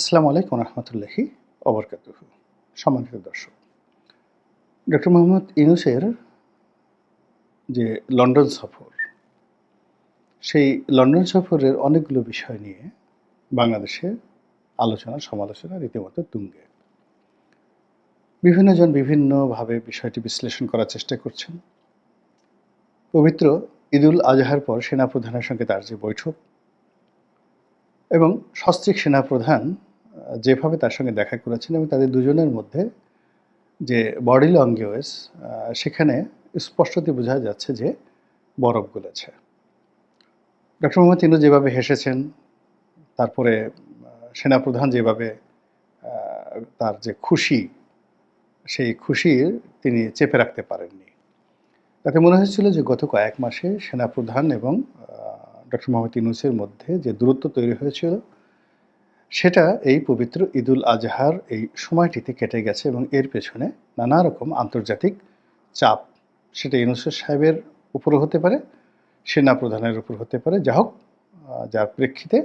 আসসালামু আলাইকুম রহমতুল্লাহি অবরকাত সম্মানিত দর্শক, ডক্টর মোহাম্মদ ইনুসের যে লন্ডন সফর, সেই লন্ডন সফরের অনেকগুলো বিষয় নিয়ে বাংলাদেশে আলোচনা, সমালোচনা রীতিমতো তুঙ্গে। বিভিন্নজন বিভিন্নভাবে বিষয়টি বিশ্লেষণ করার চেষ্টা করছেন। পবিত্র ঈদুল আজহার পর সেনাপ্রধানের সঙ্গে তার যে বৈঠক এবং সস্ত্রীক সেনাপ্রধান যেভাবে তার সঙ্গে দেখা করেছেন এবং তাদের দুজনের মধ্যে যে বডি ল্যাঙ্গুয়েজ সেখানে স্পষ্টতই বোঝা যাচ্ছে যে বরফ গলেছে। ডক্টর মোহাম্মদ ইনু যেভাবে হেসেছেন, তারপরে সেনাপ্রধান যেভাবে তার যে খুশি, সেই খুশি তিনি চেপে রাখতে পারেননি। তাতে মনে হয়েছিল যে গত কয়েক মাসে সেনাপ্রধান এবং ডক্টর মোহাম্মদ ইউনুসের মধ্যে যে দূরত্ব তৈরি হয়েছিল সেটা এই পবিত্র ঈদুল আজহার এই সময়টিতে কেটে গেছে এবং এর পেছনে নানা রকম আন্তর্জাতিক চাপ। সেটা ইউনুসের সাহেবের উপরও হতে পারে, সেনা প্রধানের উপর হতে পারে। যা হোক যার প্রেক্ষিতে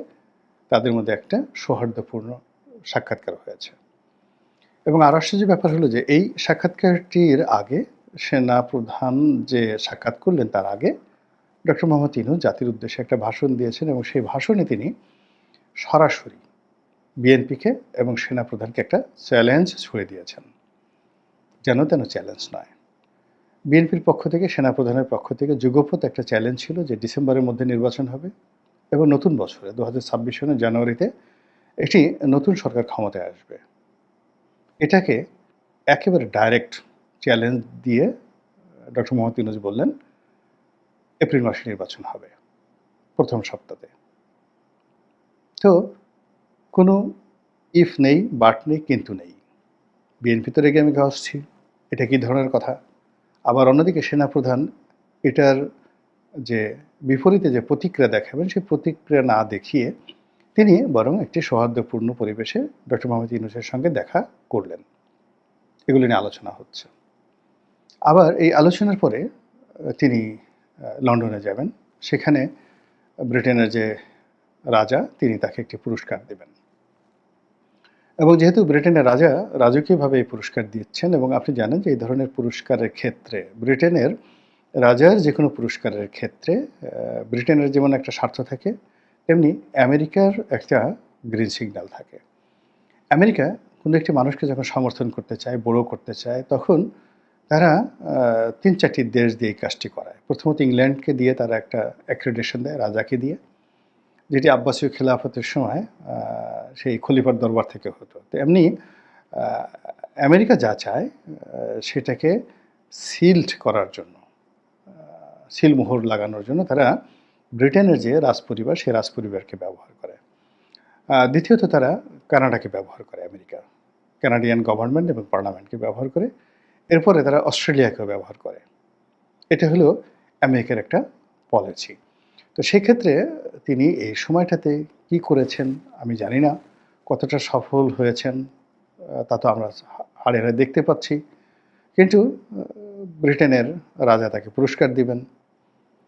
তাদের মধ্যে একটা সৌহার্দ্যপূর্ণ সাক্ষাৎকার হয়েছে। এবং আর আশ্চর্য ব্যাপার হলো যে এই সাক্ষাৎকারটির আগে সেনা প্রধান যে সাক্ষাৎ করলেন তার আগে ডক্টর মোহাম্মদ ইনু জাতির উদ্দেশ্যে একটা ভাষণ দিয়েছেন এবং সেই ভাষণে তিনি সরাসরি বিএনপিকে এবং সেনা প্রধানকে একটা চ্যালেঞ্জ ছুড়ে দিয়েছেন। যেন তেন চ্যালেঞ্জ নয়। বিএনপির পক্ষ থেকে সেনা প্রধানের পক্ষ থেকে যুগপথ একটা চ্যালেঞ্জ ছিল যে ডিসেম্বরের মধ্যে নির্বাচন হবে এবং নতুন বছরে দু হাজার ছাব্বিশ জানুয়ারিতে একটি নতুন সরকার ক্ষমতায় আসবে। এটাকে একেবারে ডাইরেক্ট চ্যালেঞ্জ দিয়ে ডক্টর মোহাম্মদ ইউনুস বললেন, এপ্রিল মাসে নির্বাচন হবে, প্রথম সপ্তাহে তো কোনো ইফ নেই বাট নেই, কিন্তু নেই। বিএনপি তো রেগে আমি আসছি এটা কী ধরনের কথা? আবার অন্যদিকে সেনাপ্রধান, এটার যে বিপরীতে যে প্রতিক্রিয়া দেখাবেন, সেই প্রতিক্রিয়া না দেখিয়ে তিনি বরং একটি সৌহার্দ্যপূর্ণ পরিবেশে ডক্টর মোহাম্মদ ইউনুসের সঙ্গে দেখা করলেন। এগুলো নিয়ে আলোচনা হচ্ছে। আবার এই আলোচনার পরে তিনি লন্ডনে যাবেন। সেখানে ব্রিটেনের যে রাজা, তিনি তাকে একটি পুরস্কার দেবেন। এবং যেহেতু ব্রিটেনের রাজা রাজকীয়ভাবে এই পুরস্কার দিচ্ছেন এবং আপনি জানেন যে এই ধরনের পুরস্কারের ক্ষেত্রে ব্রিটেনের রাজার যে কোনো পুরস্কারের ক্ষেত্রে ব্রিটেনের যেমন একটা স্বার্থ থাকে, তেমনি আমেরিকার একটা গ্রিন সিগন্যাল থাকে। আমেরিকা কোনো একটি মানুষকে যখন সমর্থন করতে চায়, বড় করতে চায়, তখন তারা তিন চারটি দেশ দিয়ে এই কাজটি করায়। প্রথমত ইংল্যান্ডকে দিয়ে তারা একটা অ্যাক্রেডিটেশন দেয়, রাজাকে দিয়ে, যেটি আব্বাসীয় খেলাফতের সময় সেই খলিফার দরবার থেকে হতো। তো এমনি আমেরিকা যা চায় সেটাকে সিল্ড করার জন্য সিলমোহর লাগানোর জন্য তারা ব্রিটেনের যে রাজপরিবার সেই রাজপরিবারকে ব্যবহার করে। দ্বিতীয়ত তারা কানাডাকে ব্যবহার করে, আমেরিকা। কানাডিয়ান গভর্নমেন্ট এবং পার্লামেন্টকে ব্যবহার করে। এরপরে তারা অস্ট্রেলিয়াকেও ব্যবহার করে। এটা হলো আমেরিকার একটা পলিসি। তো সেক্ষেত্রে তিনি এই সময়টাতে কি করেছেন আমি জানি না। কতটা সফল হয়েছেন তা তো আমরা হাড়ে হাড়ে দেখতে পাচ্ছি। কিন্তু ব্রিটেনের রাজা তাকে পুরস্কার দিবেন।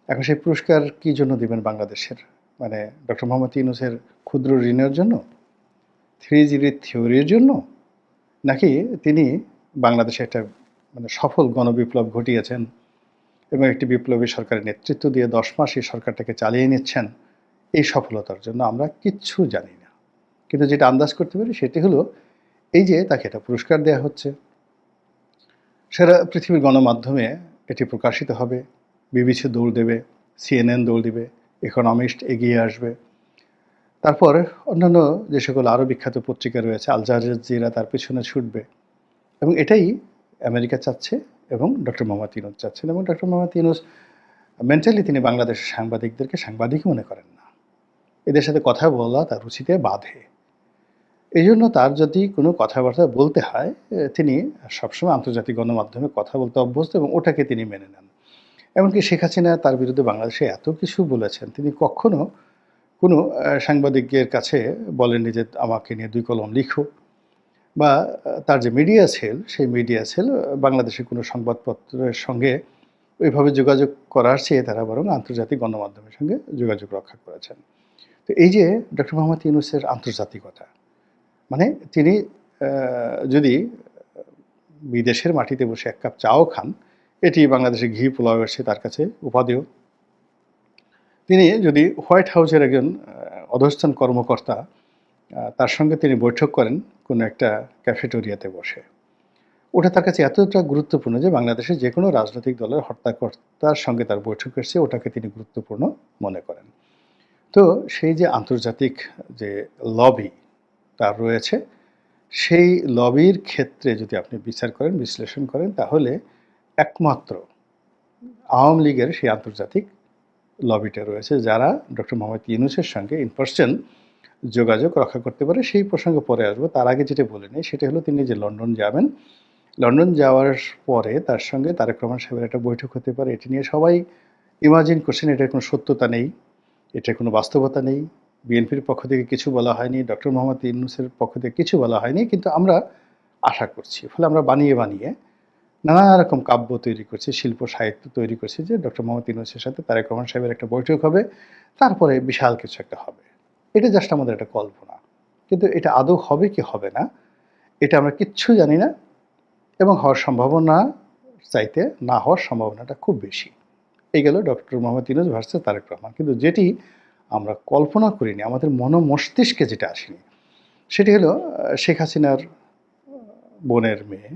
এখন সেই পুরস্কার কি জন্য দিবেন বাংলাদেশের? মানে ডক্টর মোহাম্মদ ইউনুসের ক্ষুদ্র ঋণের জন্য? থ্রি জির থিওরির জন্য? নাকি তিনি বাংলাদেশে একটা মানে সফল গণবিপ্লব ঘটিয়েছেন? এবং একটি বিপ্লবী সরকারের নেতৃত্ব দিয়ে দশ মাস এই সরকারটাকে চালিয়ে নিচ্ছেন, এই সফলতার জন্য আমরা কিচ্ছু জানি না। কিন্তু যেটা আন্দাজ করতে পারি সেটি হলো, এই যে তাকে এটা পুরস্কার দেওয়া হচ্ছে সারা পৃথিবীর গণমাধ্যমে এটি প্রকাশিত হবে, বিবিসি দৌড় দেবে, সিএনএন দৌড় দিবে ইকোনমিস্ট এগিয়ে আসবে। তারপর অন্যান্য যে সকল আরও বিখ্যাত পত্রিকা রয়েছে আল তার পিছনে ছুটবে। এবং এটাই আমেরিকা চাচ্ছে এবং ডক্টর মোহাম্মদ ইউনুস চাচ্ছেন এবং ডক্টর মোহাম্মদ ইউনুস মেন্টালি তিনি বাংলাদেশের সাংবাদিকদেরকে সাংবাদিকই মনে করেন না। এদের সাথে কথা বলা তার রুচিতে বাধে। এই জন্য তার যদি কোনো কথাবার্তা বলতে হয় তিনি সবসময় আন্তর্জাতিক গণমাধ্যমে কথা বলতে অভ্যস্ত এবং ওটাকে তিনি মেনে নেন। এমনকি শেখ হাসিনা তার বিরুদ্ধে বাংলাদেশে এত কিছু বলেছেন, তিনি কখনো কোনো সাংবাদিকের কাছে বলেননি যে আমাকে নিয়ে দুই কলম লিখো। বা, তার যে মিডিয়া সেল সেই মিডিয়া সেল বাংলাদেশের কোনো সংবাদপত্রের সঙ্গে ওইভাবে যোগাযোগ করার চেয়ে তারা বরং আন্তর্জাতিক গণমাধ্যমের সঙ্গে যোগাযোগ রক্ষা করেছেন। তো এই যে ডক্টর মোহাম্মদ ইউনুসের আন্তর্জাতিকতা মানে তিনি যদি বিদেশের মাটিতে বসে এক কাপ চাও খান, এটি বাংলাদেশে ঘি পোলাও এসে তার কাছে উপাদেয়। তিনি যদি হোয়াইট হাউসের একজন অধস্থান কর্মকর্তা তার সঙ্গে তিনি বৈঠক করেন কোনো একটা ক্যাফেটোরিয়াতে বসে। ওটা তার কাছে এতটা গুরুত্বপূর্ণ যে বাংলাদেশে যে কোনো রাজনৈতিক দলের হর্তাকর্তার সঙ্গে তার বৈঠক এসছে ওটাকে তিনি গুরুত্বপূর্ণ মনে করেন। তো সেই যে আন্তর্জাতিক যে লবি তার রয়েছে, সেই লবির ক্ষেত্রে যদি আপনি বিচার করেন, বিশ্লেষণ করেন, তাহলে একমাত্র আওয়ামী লীগের সেই আন্তর্জাতিক লবিটা রয়েছে, যারা ডক্টর মোহাম্মদ ইউনুসের সঙ্গে ইন পার্সন যোগাযোগ রক্ষা করতে পারে, সেই প্রসঙ্গে পরে আসব। তার আগে যেটা বলে নেই, সেটা হলো তিনি যে লন্ডন যাবেন, লন্ডন যাওয়ার পরে তার সঙ্গে তারেক রহমান সাহেবের একটা বৈঠক হতে পারে। এটি নিয়ে সবাই ইমাজিন করছেন, এটার কোনো সত্যতা নেই, এটার কোনো বাস্তবতা নেই। বিএনপির পক্ষ থেকে কিছু বলা হয়নি, ডক্টর মোহাম্মদ ইউনুসের পক্ষ থেকে কিছু বলা হয়নি, কিন্তু আমরা আশা করছি, ফলে আমরা বানিয়ে বানিয়ে নানা রকম কাব্য তৈরি করছি, শিল্প সাহিত্য তৈরি করছি যে ডক্টর মোহাম্মদ ইউনুসের সাথে তারেক রহমান সাহেবের একটা বৈঠক হবে, তারপরে বিশাল কিছু একটা হবে। এটা জাস্ট আমাদের একটা কল্পনা। কিন্তু এটা আদৌ হবে কি হবে না, এটা আমরা কিচ্ছু জানি না এবং হওয়ার সম্ভাবনা চাইতে না হওয়ার সম্ভাবনাটা খুব বেশি। এই গেল ডক্টর মোহাম্মদ ইউনুস ভার্সেস তারেক রহমান। কিন্তু যেটি আমরা কল্পনা করিনি, আমাদের মন মস্তিষ্কে যেটা আসেনি, সেটি হলো শেখ হাসিনার বোনের মেয়ে,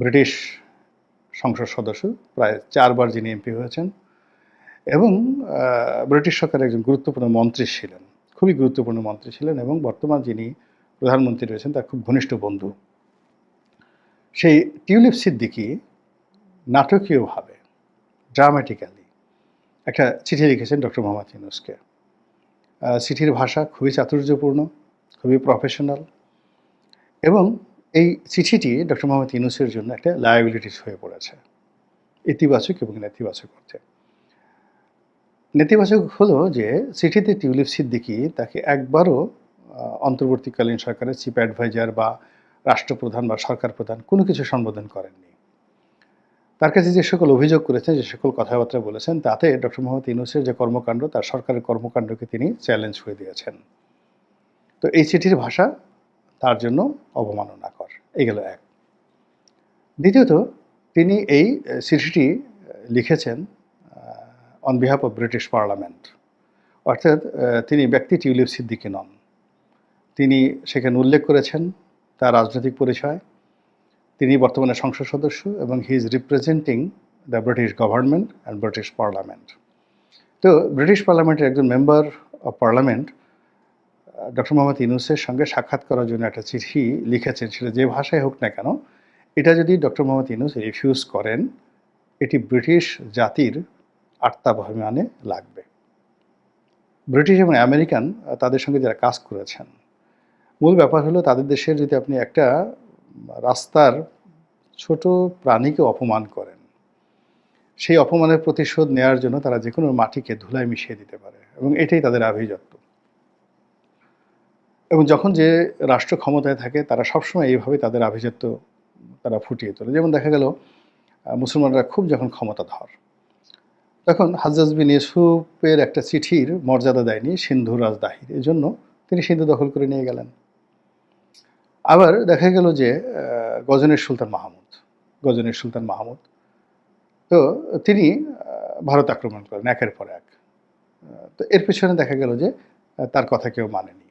ব্রিটিশ সংসদ সদস্য, প্রায় চারবার যিনি এমপি হয়েছেন এবং ব্রিটিশ সরকারের একজন গুরুত্বপূর্ণ মন্ত্রী ছিলেন। খুবই গুরুত্বপূর্ণ মন্ত্রী ছিলেন এবং বর্তমান যিনি প্রধানমন্ত্রী রয়েছেন, তার খুব ঘনিষ্ঠ বন্ধু। সেই টিউলিপ সিদ্দিকি নাটকীয়ভাবে ড্রামাটিক্যালি একটা চিঠি লিখেছেন ডক্টর মোহাম্মদ ইউনুসকে। চিঠির ভাষা খুবই চাতুর্যপূর্ণ, খুবই প্রফেশনাল এবং এই চিঠিটি ডক্টর মোহাম্মদ ইউনুসের জন্য একটা লায়াবিলিটিস হয়ে পড়েছে, ইতিবাচক এবং নেতিবাচক অর্থে। নেতিবাচক হলো যে চিঠিতে টিউলিপ সিদ্দিকি তাকে একবারও অন্তর্বর্তীকালীন সরকারের চিফ অ্যাডভাইজার বা রাষ্ট্রপ্রধান বা সরকার প্রধান কোনো কিছু সম্বোধন করেননি। তার কাছে যে সকল অভিযোগ করেছেন, যে সকল কথাবার্তা বলেছেন, তাতে ডক্টর মোহাম্মদ ইউনুসের যে কর্মকাণ্ড, তার সরকারের কর্মকাণ্ডকে তিনি চ্যালেঞ্জ হয়ে দিয়েছেন। তো এই চিঠির ভাষা তার জন্য অবমাননাকর। এই গেল এক। দ্বিতীয়ত, তিনি এই চিঠিটি লিখেছেন on behalf of British parliament অর্থাৎ তিনি ব্যক্তি টিউলিপ সিদ্দিকি নন। তিনি সেখানে উল্লেখ করেছেন তার রাজনৈতিক পরিচয়। তিনি বর্তমানে সংসদ সদস্য এবং he is representing the British government and British parliament তো ব্রিটিশ পার্লামেন্টের একজন member of parliament doctor Muhammad ইউনুসের সঙ্গে সাক্ষাৎ করার জন্য একটা চিঠি লিখেছেন। সেটা যে ভাষায় হোক না কেন, এটা যদি ডক্টর মোহাম্মদ ইউনুস রিফিউজ করেন, এটি ব্রিটিশ জাতির আত্মাভিমানে লাগবে। ব্রিটিশ এবং আমেরিকান তাদের সঙ্গে যারা কাজ করেছেন, মূল ব্যাপার হলো তাদের দেশের যদি আপনি একটা রাস্তার ছোট প্রাণীকে অপমান করেন, সেই অপমানের প্রতিশোধ নেওয়ার জন্য তারা যে কোনো মাটিকে ধুলায় মিশিয়ে দিতে পারে এবং এটাই তাদের আভিজাত্য। এবং যখন যে রাষ্ট্র ক্ষমতায় থাকে, তারা সবসময় এইভাবে তাদের আভিজাত্য তারা ফুটিয়ে তোলে। যেমন দেখা গেল মুসলমানরা খুব যখন ক্ষমতাধর তখন হাজ্জাজ বিন ইউসুফের একটা চিঠির মর্যাদা দেয়নি সিন্ধু রাজ রাজদাহির। এই জন্য তিনি সিন্ধু দখল করে নিয়ে গেলেন। আবার দেখা গেল যে গজনের সুলতান মাহমুদ, গজনের সুলতান মাহমুদ। তো তিনি ভারত আক্রমণ করেন, একের পর এক। তো এর পেছনে দেখা গেল যে তার কথা কেউ মানেনি।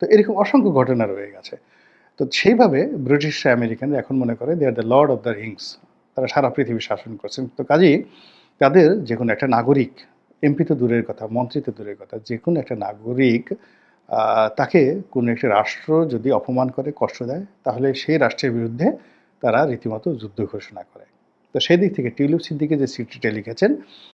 তো এরকম অসংখ্য ঘটনা রয়ে গেছে। তো সেইভাবে ব্রিটিশরা, আমেরিকানরা এখন মনে করে they are the lord of the rings তারা সারা পৃথিবী শাসন করছেন। তো কাজেই তাদের যে কোনো একটা নাগরিক, এমপি তো দূরের কথা, মন্ত্রী তো দূরের কথা যে কোনো একটা নাগরিক তাকে কোনো একটা রাষ্ট্র যদি অপমান করে, কষ্ট দেয়, তাহলে সেই রাষ্ট্রের বিরুদ্ধে তারা রীতিমতো যুদ্ধ ঘোষণা করে। তো সেই দিক থেকে টিউলিপ সিদ্দিকে যে চিঠিটা লিখেছেন